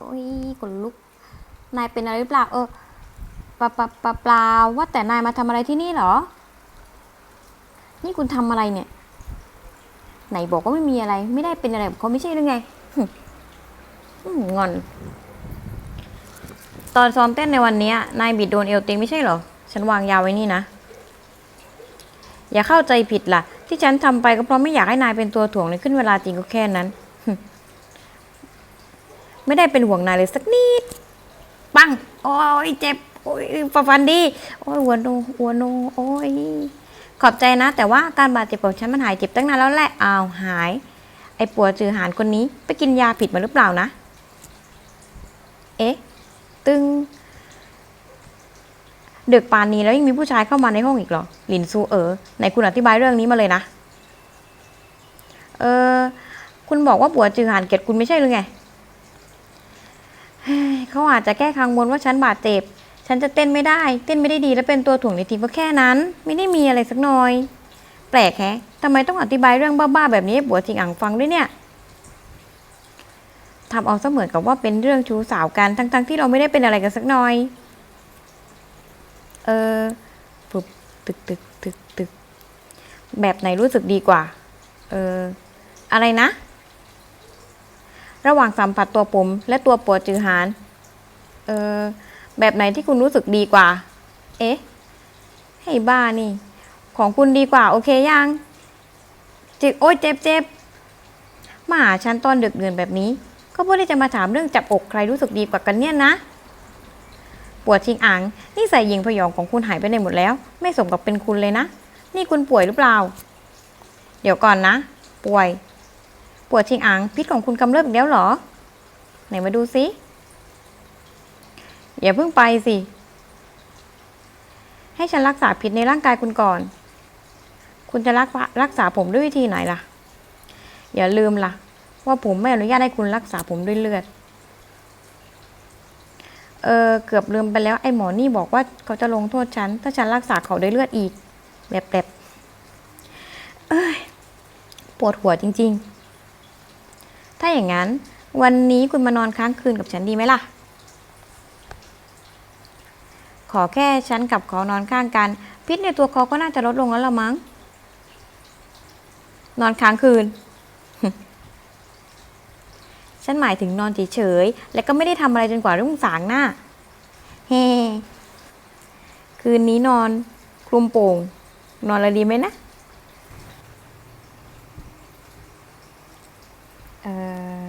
โอ้ยขนลุก นายเป็นอะไรหรือเปล่า เออปะปะปะเปลาว่าแต่นายมาทำอะไรที่นี่เหรอ นี่คุณทำอะไรเนี่ย ไหนบอกว่าไม่มีอะไร ไม่ได้เป็นอะไรเขาไม่ใช่หรือไงงอน ตอนซ้อมเต้นในวันนี้นายบิดโดนเอวติงไม่ใช่เหรอ ฉันวางยาไว้นี่นะ อย่าเข้าใจผิดล่ะ ที่ฉันทำไปก็เพราะไม่อยากให้นายเป็นตัวถ่วงในขึ้นเวลาจริงก็แค่นั้น ไม่ได้เป็นห่วงนายเลยสักนิด ปัง โอ้ยเจ็บ โอ้ยฟาฟันดี โอ้ยหัวโนหัวโน โอ้ย ขอบใจนะ แต่ว่าอาการบาดเจ็บของฉันมันหายเจ็บตั้งนานแล้วแหละ อ้าวหาย ไอ้ปัวจือหานคนนี้ ไปกินยาผิดมาหรือเปล่านะ เอ๊ะ ตึงเดึกปานนี้แล้วยังมีผู้ชายเข้ามาในห้องอีกเหรอ หลินซูเอ๋อไหนคุณอธิบายเรื่องนี้มาเลยนะ เออ คุณบอกว่าปัวจือหานเกลียดคุณไม่ใช่หรือไง เขาอาจจะแก้คังบนว่าฉันบาดเจ็บ ฉันจะเต้นไม่ได้ เต้นไม่ได้ดีและเป็นตัวถ่วงในทีมก็แค่นั้น ไม่ได้มีอะไรสักหน่อย แปลกแฮะทำไมต้องอธิบายเรื่องบ้าๆแบบนี้ให้ปัวจิงอ่างฟังด้วยเนี่ยทำเอาเสมือนกับว่าเป็นเรื่องชู้สาวกันทั้งๆที่เราไม่ได้เป็นอะไรกันสักหน่อย เออปุบตึกตึกตึกตึกแบบไหนรู้สึกดีกว่า เออ อะไรนะ ระหว่างสัมผัสตัวผมและตัวปวดจือหาน เออแบบไหนที่คุณรู้สึกดีกว่า เอ๊ะให้บ้านี่ ของคุณดีกว่า โอเคยังจิกโอ๊ยเจ็บเจ็บมาหาฉันตอนดึกเดือนแบบนี้ ก็เพื่อที่จะมาถามเรื่องจับอกใครรู้สึกดีกว่ากันเนี่ยนะปวดชิงอ่างนี่ใส่ยิงพยองของคุณหายไปไหนหมดแล้ว ไม่สมกับเป็นคุณเลยนะ นี่คุณป่วยหรือเปล่า เดี๋ยวก่อนนะ ป่วย ปวดชิงอ่างพิษของคุณกำเริบอีกแล้วเหรอ ไหนมาดูสิ อย่าเพิ่งไปสิ ให้ฉันรักษาพิษในร่างกายคุณก่อน คุณจะรักษารักษาผมด้วยวิธีไหนล่ะ อย่าลืมล่ะ ว่าผมไม่อนุญาตให้คุณรักษาผมด้วยเลือด เออเกือบลืมไปแล้วไอ้หมอนี่บอกว่าเขาจะลงโทษฉัน ถ้าฉันรักษาเขาด้วยเลือดอีก แบบแบบเอ้ยปวดหัวจริง ๆ ถ้าอย่างนั้น วันนี้คุณมานอนค้างคืนกับฉันดีไหมล่ะ ขอแค่ฉันกับเขานอนข้างกัน พิษในตัวเขาก็น่าจะลดลงแล้วละมั้ง นอนค้างคืน ฉันหมายถึงนอนเฉยๆ และก็ไม่ได้ทำอะไรจนกว่ารุ่งสางหน้า เฮ คืนนี้นอนคลุมโป่ง นอนอะไรดีไหมนะ เอ่อ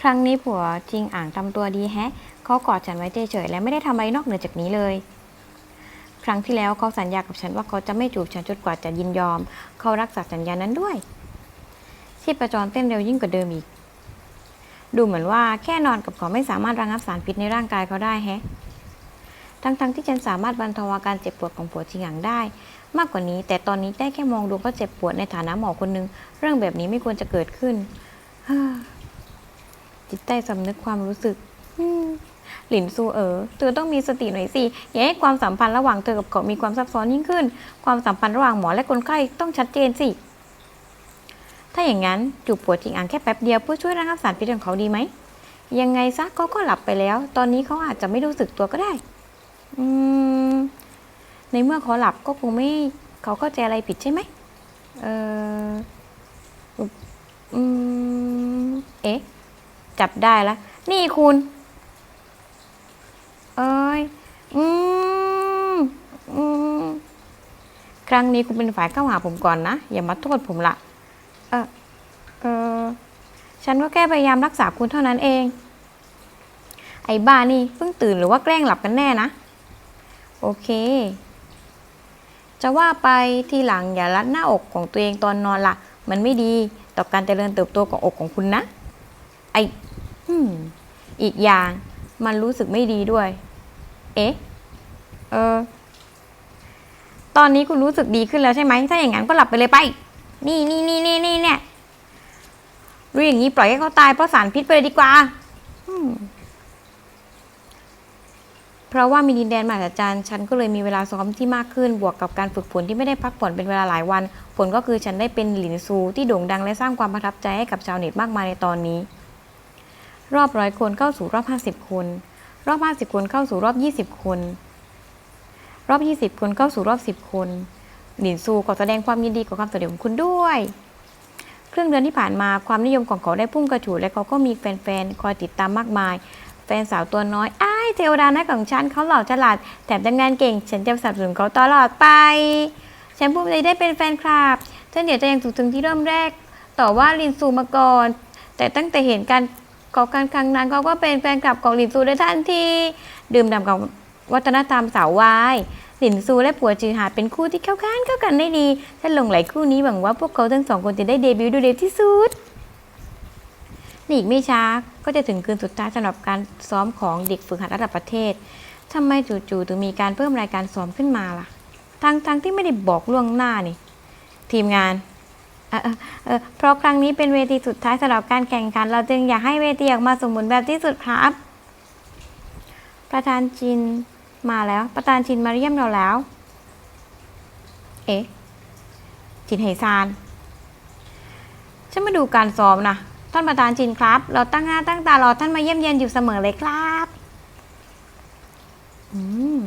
ครั้งนี้ผัวจริงอ่างทำตัวดีแฮะ เขากอดฉันไว้เฉยๆและไม่ได้ทำอะไรนอกเหนือจากนี้เลย ครั้งที่แล้วเขาสัญญากับฉันว่าเขาจะไม่จูบฉันจนกว่าจะยินยอม เขารักษาสัญญานั้นด้วยชีพจรเต้นเร็วยิ่งกว่าเดิมอีก ดูเหมือนว่าแค่นอนกับเขาไม่สามารถระงับสารพิษในร่างกายเขาได้แฮะทั้งๆที่ฉันสามารถบรรเทาอาการเจ็บปวดของผัวจริงอย่างได้ มากกว่านี้ แต่ตอนนี้ได้แค่มองดูก็เจ็บปวดในฐานะหมอคนหนึง เรื่องแบบนี้ไม่ควรจะเกิดขึ้นจิตใต้สำนึกความรู้สึกอื หลินซูเอ๋อเธอต้องมีสติหน่อยสิอย่าให้ความสัมพันธ์ระหว่างเธอกับเขามีความซับซ้อนยิ่งขึ้น ความสัมพันธ์ระหว่างหมอและคนไข้ต้องชัดเจนสิ ถ้าอย่างนั้นจูบปวดจริงอ่างแค่แป๊บเดียวเพื่อช่วยระงับสารพิษของเขาดีไหมยังไงซะเขาก็หลับไปแล้ว ตอนนี้เขาอาจจะไม่รู้สึกตัวก็ได้ อืม ในเมื่อเขาหลับก็คงไม่เขาเข้าใจอะไรผิดใช่ไหมเอออืม เอ๊ะ จับได้แล้ว นี่คุณ เอ้ยอืมอืมครั้งนี้คุณเป็นฝ่ายเข้าหาผมก่อนนะ อย่ามาโทษผมละเออเออฉันก็แค่พยายามรักษาคุณเท่านั้นเอง ไอ้บ้านี่เพิ่งตื่นหรือว่าแกล้งหลับกันแน่นะ โอเค จะว่าไปทีหลังอย่ารัดหน้าอกของตัวเองตอนนอนละมันไม่ดีต่อการเจริญเติบโตของอกของคุณนะ ไออืมอีกอย่างมันรู้สึกไม่ดีด้วย เอ๊ะ เออ ตอนนี้คุณรู้สึกดีขึ้นแล้วใช่ไหม ถ้าอย่างนั้นก็หลับไปเลยไป นี่นี่นี่นี่นี่เนี่ยรู้อย่างนี้ปล่อยให้เขาตายเพราะสารพิษไปเลยดีกว่า เพราะว่ามีดินแดนมหัศจรรย์ฉันก็เลยมีเวลาซ้อมที่มากขึ้น บวกกับการฝึกฝนที่ไม่ได้พักผ่อนเป็นเวลาหลายวัน ผลก็คือฉันได้เป็นหลินซูที่โด่งดังและสร้างความประทับใจให้กับชาวเน็ตมากมายในตอนนี้ รอบร้อยคนเข้าสู่รอบห้าสิบคน รอบห้าสิคนเข้าสู่รอบยี่สิบคน รอบยี่สิบคนเข้าสู่รอบสิบคนหลินซูขอแสดงความยินดีกับความสำเร็จของคุณด้วยครึ่งเดือนที่ผ่านมาความนิยมของเขาได้พุ่งกระฉูดและเขาก็มีแฟนๆ คอยติดตามมากมาย แฟนสาวตัวน้อย อ้ายเทวดาน้อยของฉันเขาหล่อฉลาด แถมทำงานเก่ง ฉันจะสนับสนุนเขาตลอดไป ฉันภูมิใจได้เป็นแฟนคลับฉันเดี๋ยวจะยังถูกถึงที่เริ่มแรก ต่อว่าลินซูมาก่อน แต่ตั้งแต่เห็นการ ก่อการครั้งนั้นเขาก็เป็นแฟนคลับของหลินซูได้ทันทีดื่มด่ำกับวัฒนธรรมสาววายหลินซูและปัวจือหาเป็นคู่ที่เข้ากันเข้ากันได้ดีฉันหลงไหลคู่นี้หวังว่าพวกเขาทั้งสองคนจะได้เดบิวต์ดยเร็วที่สุดนี่อีกไม่ช้าก็จะถึงคืนสุดท้ายสำหรับการซ้อมของเด็กฝึกหัดระดับประเทศทำไมจู่ๆถึงมีการเพิ่มรายการซ้อมขึ้นมาล่ะทั้งๆที่ไม่ได้บอกล่วงหน้านี่ ทีมงาน เพราะครั้งนี้เป็นเวทีสุดท้ายสำหรับการแข่งขัน เราจึงอยากให้เวทีออกมาสมบูรณ์แบบที่สุดครับ ประธานจินมาแล้ว ประธานจินมาเยี่ยมเราแล้ว เอ๊ะจินไหซานฉันมาดูการซ้อมนะท่านประธานจินครับ เราตั้งหน้าตั้งตารอท่านมาเยี่ยมเยียนอยู่เสมอเลยครับอืม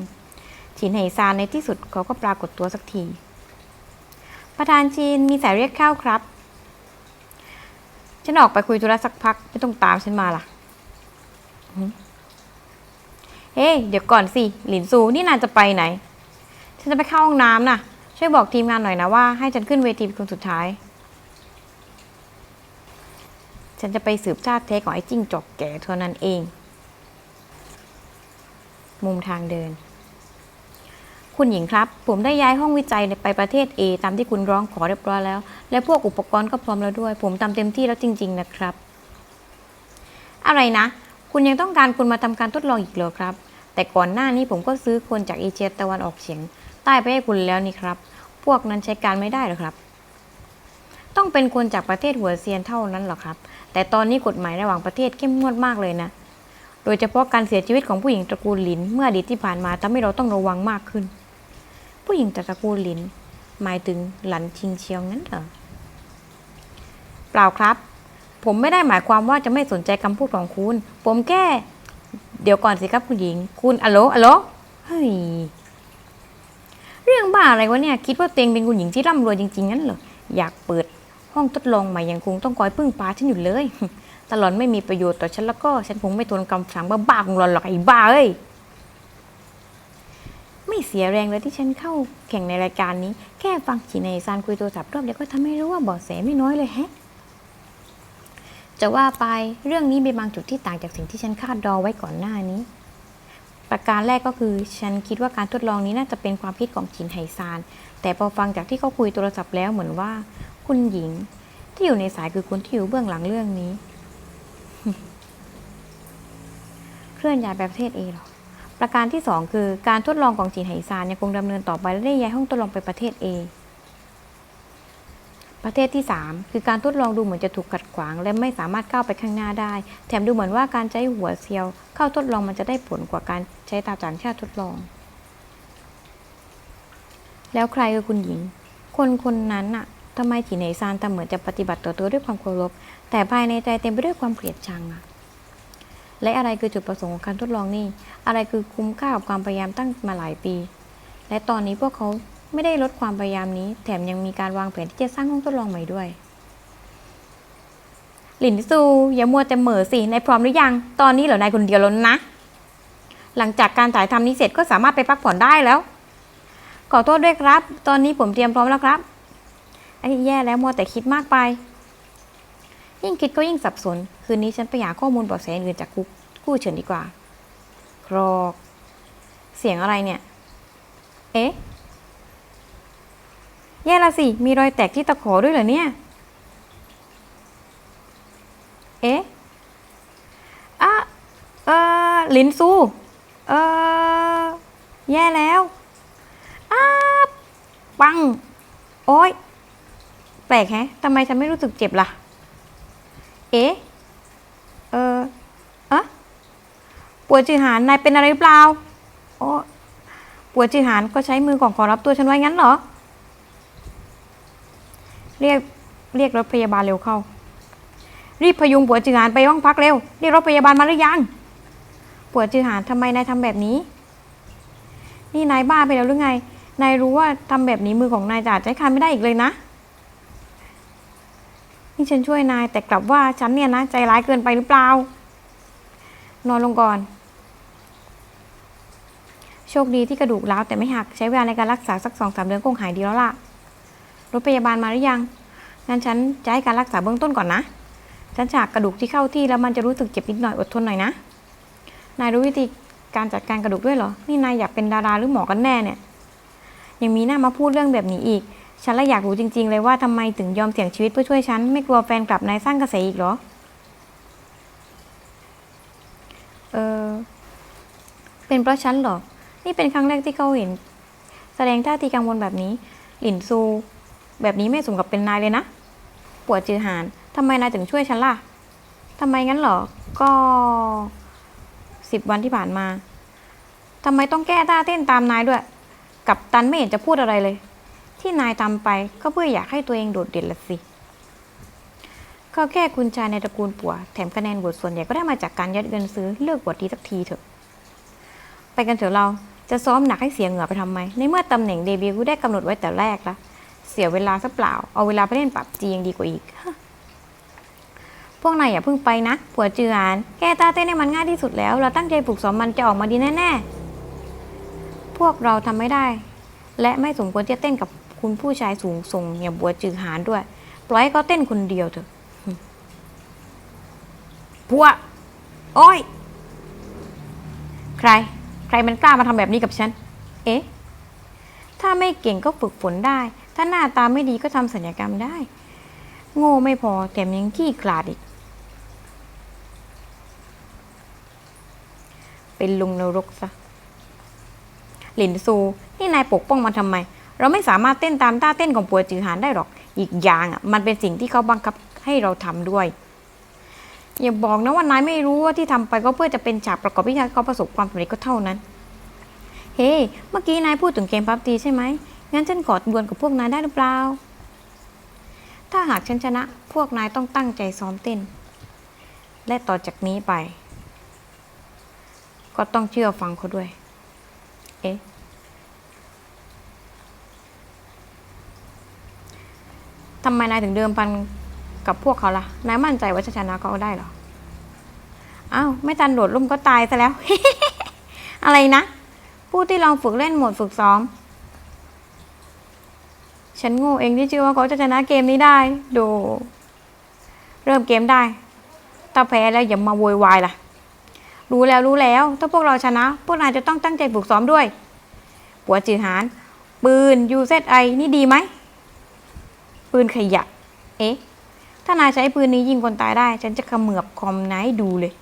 จินไหซานในที่สุดเขาก็ปรากฏตัวสักที ประธานจีนมีสายเรียกเข้าครับ ฉันออกไปคุยธุระสักพัก ไม่ต้องตามฉันมาล่ะ เฮ้ เดี๋ยวก่อนสิ หลินซู นี่นานจะไปไหน ฉันจะไปเข้าห้องน้ำนะช่วยบอกทีมงานหน่อยนะว่า ให้ฉันขึ้นเวทีเป็นคนสุดท้าย ฉันจะไปสืบชาติแท้ของไอ้จิ้งจอกแก่เท่านั้นเอง มุมทางเดิน คุณหญิงครับ ผมได้ย้ายห้องวิจัยไปประเทศ A ตามที่คุณร้องขอเรียบร้อยแล้ว และพวกอุปกรณ์ก็พร้อมแล้วด้วย ผมทำเต็มที่แล้วจริง ๆ นะครับ อะไรนะ คุณยังต้องการคุณมาทำการทดลองอีกเหรอครับ แต่ก่อนหน้านี้ผมก็ซื้อคนจากเอเชียตะวันออกเฉียง ใต้ไปให้คุณแล้วนี่ครับ พวกนั้นใช้การไม่ได้หรอครับ ต้องเป็นคนจากประเทศหัวเซียนเท่านั้นหรอครับ แต่ตอนนี้กฎหมายระหว่างประเทศเข้มงวดมากเลยนะโดยเฉพาะการเสียชีวิตของผู้หญิงตระกูลหลินเมื่ออดีตที่ผ่านมาทำให้เราต้องระวังมากขึ้น ผู้หญิงจากตระกูลหลิน หมายถึงหลันชิงเชียวงั้นเหรอ เปล่าครับ ผมไม่ได้หมายความว่าจะไม่สนใจคำพูดของคุณ ผมแค่เดี๋ยวก่อนสิครับคุณหญิง คุณอโลอโลเฮ้ย เรื่องบ้าอะไรวะเนี่ย คิดว่าเตงเป็นคุณหญิงที่ร่ำรวยจริงๆงั้นเหรอ อยากเปิดห้องทดลองใหม่ยังคงต้องคอยพึ่งพาฉันอยู่เลย ตลอดไม่มีประโยชน์ต่อฉันแล้วก็ฉันคงไม่ทนคำสั่งบ้าๆของหลอนหรอกไอ้บ้าเอ้ย เสียแรงเลยที่ฉันเข้าแข่งในรายการนี้ แค่ฟังฉีในซานคุยโทรศัพท์รอบเดียวก็ทำให้รู้ว่าเบาะแสไม่น้อยเลยแฮะจะว่าไปเรื่องนี้มีบางจุดที่ต่างจากสิ่งที่ฉันคาดเดาไว้ก่อนหน้านี้ ประการแรกก็คือฉันคิดว่าการทดลองนี้น่าจะเป็นความคิดของจินไฮซาน แต่พอฟังจากที่เขาคุยโทรศัพท์แล้วเหมือนว่า คุณหญิง ที่อยู่ในสายคือคนที่อยู่เบื้องหลังเรื่องนี้ เคลื่อนย้ายไปประเทศเอหรอ ประการที่สองคือการทดลองของจินไหซานยังคงดำเนินต่อไปและได้ย้ายห้องทดลองไปประเทศ A ประเทศที่ 3 คือการทดลองดูเหมือนจะถูกขัดขวาง และไม่สามารถก้าวไปข้างหน้าได้ แถมดูเหมือนว่าการใช้หัวเซียว เข้าทดลองมันจะได้ผลกว่าการใช้ตาต่างชาติทดลอง แล้วใครคือคุณหญิง คนคนนั้นน่ะทำไมจินไหซานทำเหมือนจะปฏิบัติต่อตัวด้วยความเคารพแต่ภายในใจเต็มไปด้วยความเกลียดชังอะ และอะไรคือจุดประสงค์ของการทดลองนี่ อะไรคือคุ้มค่ากับความพยายามตั้งมาหลายปี และตอนนี้พวกเขาไม่ได้ลดความพยายามนี้ แถมยังมีการวางแผนที่จะสร้างห้องทดลองใหม่ด้วย หลินซูอย่ามัวแต่เหม่อสินายพร้อมหรือยัง ตอนนี้เหลือนายคนเดียวแล้วนะ หลังจากการถ่ายทำนี้เสร็จก็สามารถไปพักผ่อนได้แล้ว ขอโทษด้วยครับ ตอนนี้ผมเตรียมพร้อมแล้วครับไอ้แย่แล้วมัวแต่คิดมากไป ยิ่งคิดก็ยิ่งสับสน คืนนี้ฉันไปหาข้อมูลเบาะแสอื่นจากคุกกู้เฉินดีกว่า ครอก เสียงอะไรเนี่ย เอ๊ะ แย่ละสิ มีรอยแตกที่ตะขอด้วยเหรอเนี่ย เอ๊ะอะเออลินซู เออแย่แล้วอ้าปัง โอ๊ย แปลกแฮะทำไมฉันไม่รู้สึกเจ็บล่ะ เอ๊ะเอออะปวดจือหานนายเป็นอะไรหรือเปล่าโอ้ปวดจือหานก็ใช้มือของขอรับตัวฉันไว้งั้นเหรอ เรียกเรียกรถพยาบาลเร็วเข้า รีบพยุงผัวจือหานไปห้องพักเร็วเรียกรถพยาบาลมาหรือยังผัวจือหานทำไมนายทำแบบนี้ นี่นายบ้าไปแล้วหรือไงนายรู้ว่าทำแบบนี้มือของนายจะอาจใช้การไม่ได้อีกเลยนะ นี่ฉันช่วยนาย แต่กลับว่าฉันเนี่ยนะใจร้ายเกินไปหรือเปล่า นอนลงก่อน โชคดีที่กระดูกร้าวแต่ไม่หักใช้เวลาในการรักษาสักสองสามเดือนคงหายดีแล้วล่ะ รถพยาบาลมาหรือยัง งั้นฉันจะให้การรักษาเบื้องต้นก่อนนะ ฉันฉากกระดูกที่เข้าที่แล้วมันจะรู้สึกเจ็บนิดหน่อยอดทนหน่อยนะ นายรู้วิธีการจัดการกระดูกด้วยเหรอ นี่นายอยากเป็นดาราหรือหมอกันแน่เนี่ย ยังมีหน้ามาพูดเรื่องแบบนี้อีก ฉันละอยากรู้จริง ๆ เลยว่าทำไมถึงยอมเสี่ยงชีวิตเพื่อช่วยฉัน ไม่กลัวแฟนกลับนายสร้างกระแสอีกเหรอ เออ เป็นเพราะฉันเหรอ นี่เป็นครั้งแรกที่เขาเห็น แสดงท่าทีกังวลแบบนี้ หลินซู แบบนี้ไม่สมกับเป็นนายเลยนะ ปวดจือหานทำไมนายถึงช่วยฉันล่ะทำไมงั้นเหรอ ก็สิบวันที่ผ่านมาทำไมต้องแก้ท่าเต้นตามนายด้วย กับตันไม่เห็นจะพูดอะไรเลย ที่นายทำไปก็เพื่ออยากให้ตัวเองโดดเด่นละสิ ก็แค่คุณชายในตระกูลปัว แถมคะแนนบทส่วนใหญ่ก็ได้มาจากการยัดเงินซื้อเลือกบทดีสักทีเถอะ ไปกันเถอะเราจะซ้อมหนักให้เสียเหงื่อไปทำไม ในเมื่อตำแหน่งเดบิวต์ได้กำหนดไว้แต่แรกละเสียเวลาซะเปล่า เอาเวลาไปเล่นปรับจียังดีกว่าอีก พวกนายอย่าเพิ่งไปนะผัวเจือาน แกตาเต้นให้มันง่ายที่สุดแล้ว เราตั้งใจฝึกซ้อมมันจะออกมาดีแน่ๆ พวกเราทำไม่ได้ และไม่สมควรจะเต้นกับ คุณผู้ชายสูงส่งอย่างบัวจือหานด้วย ปล่อยให้เขาเต้นคนเดียวเถอะพวกโอ้ย ใคร ใครมันกล้ามาทำแบบนี้กับฉัน เอ๊ะ ถ้าไม่เก่งก็ฝึกฝนได้ ถ้าหน้าตาไม่ดีก็ทำศัลยกรรมได้ โง่ไม่พอแถมยังขี้ขลาดอีก เป็นลุงนรกซะ หลินซู นี่นายปกป้องมันทำไม เราไม่สามารถเต้นตามท่าเต้นของปัวจือหานได้หรอก อีกอย่างอะมันเป็นสิ่งที่เขาบังคับให้เราทำด้วย อย่าบอกนะว่านายไม่รู้ว่าที่ทำไปก็เพื่อจะเป็นฉากประกอบพิธีเขาประสบความสำเร็จก็เท่านั้น เฮ้เมื่อกี้นายพูดถึงเกมพับตีใช่ไหมงั้นฉันขอดวลกับพวกนายได้หรือเปล่า ถ้าหากฉันชนะ พวกนายต้องตั้งใจซ้อมเต้น และต่อจากนี้ไป ก็ต้องเชื่อฟังเขาด้วย เอ๊ะ ทำไมนายถึงเดิมพันกับพวกเขาล่ะ นายมั่นใจว่าจะชนะเขาได้เหรอ อ้าว ไม่ทันโดดร่มก็ตายซะแล้ว อะไรนะ ผู้ที่ลองฝึกเล่นหมดฝึกซ้อม ฉันโง่เองที่เชื่อว่าเขาจะชนะเกมนี้ได้ ดู เริ่มเกมได้ ถ้าแพ้แล้วอย่ามาโวยวายล่ะ รู้แล้วรู้แล้ว ถ้าพวกเราชนะ พวกนายจะต้องตั้งใจฝึกซ้อมด้วย ปัวจือหาน ปืน UZI นี่ดีไหม ปืนขยะ เอ๊ะ ถ้านายใช้ปืนนี้ยิงคนตายได้ ฉันจะขมือบคอมนายดูเลย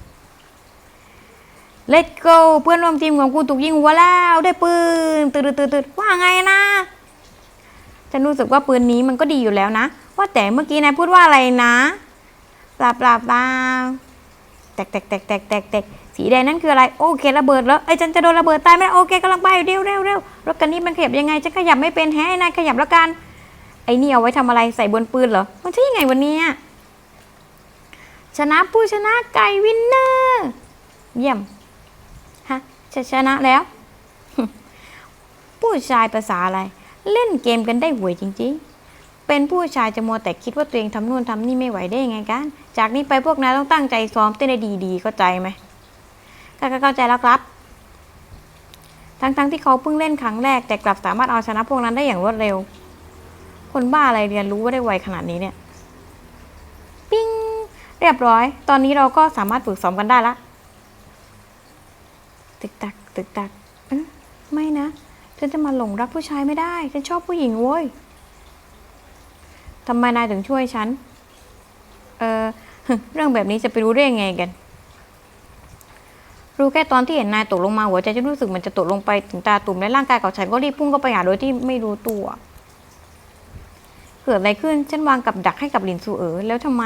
Let's go เพื่อนร่วมทีมของกูถูกยิงหัวแล้วได้ปืนตืดตืดตืดว่าไงนะฉันรู้สึกว่าปืนนี้มันก็ดีอยู่แล้วนะ ว่าแต่เมื่อกี้นายพูดว่าอะไรนะปลาปลาปลาแตกแตกแตกแตกแตกแตกสีแดงนั่นคืออะไร โอเคระเบิดแล้วไอ้ฉันจะโดนระเบิดตายไหมโอเคกำลังไปเร็วเร็วเร็วรถคันนี้มันขยับยังไงฉันขยับไม่เป็นแฮะนายขยับแล้วกัน ไอ้นี่เอาไว้ทำอะไรใส่บนปืนเหรอ มันใช่ยังไงวันนี้ชนะผู้ชนะไก่วินเนอร์ เยี่ยม ฮะจะชนะแล้ว ผู้ชายภาษาอะไร เล่นเกมกันได้หวยจริง ๆ เป็นผู้ชายจะมัวแต่คิดว่าตัวเองทำนู่นทำนี่ไม่ไหวได้ยังไงกัน จากนี้ไปพวกนายต้องตั้งใจซ้อมเต้นได้ดีๆเข้าใจไหมก็เข้าใจแล้วครับทั้งๆที่เขาเพิ่งเล่นครั้งแรกแต่กลับสามารถเอาชนะพวกนั้นได้อย่างรวดเร็ว คนบ้าอะไรเรียนรู้ว่าได้ไวขนาดนี้เนี่ย ปิ้ง เรียบร้อย ตอนนี้เราก็สามารถฝึกซ้อมกันได้ละ ตึกตัก ตึกตักเอ๊ะไม่นะ ฉันจะมาหลงรักผู้ชายไม่ได้ ฉันชอบผู้หญิงโว้ยทำไมนายถึงช่วยฉัน เออเรื่องแบบนี้จะไปรู้ได้ยังไงกันรู้แค่ตอนที่เห็นนายตกลงมาหัวใจฉันรู้สึกมันจะตกลงไปถึงตาตุ่มและร่างกายของฉันก็รีบพุ่งเข้าไปหาโดยที่ไม่รู้ตัว เกิดอะไรขึ้น ฉันวางกับดักให้กับหลินซูเอ๋อแล้วทำไม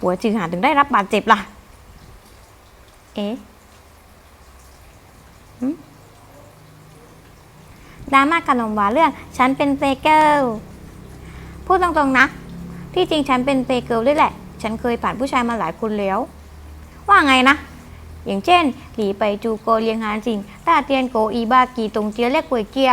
หัวจือหานถึงได้รับบาดเจ็บล่ะ เอ๊ะหึดราม่าขนมหวานเรื่อง ฉันเป็นเฟเกิลพูดตรงๆนะ ที่จริงฉันเป็นเปย์เกิลด้วยแหละ ฉันเคยผ่านผู้ชายมาหลายคนแล้ว ว่าไงนะ อย่างเช่น หลีไปจูโกเลียงฮานสิงต้าเตียนโกอีบากีตงเจียเล็กกวยเกีย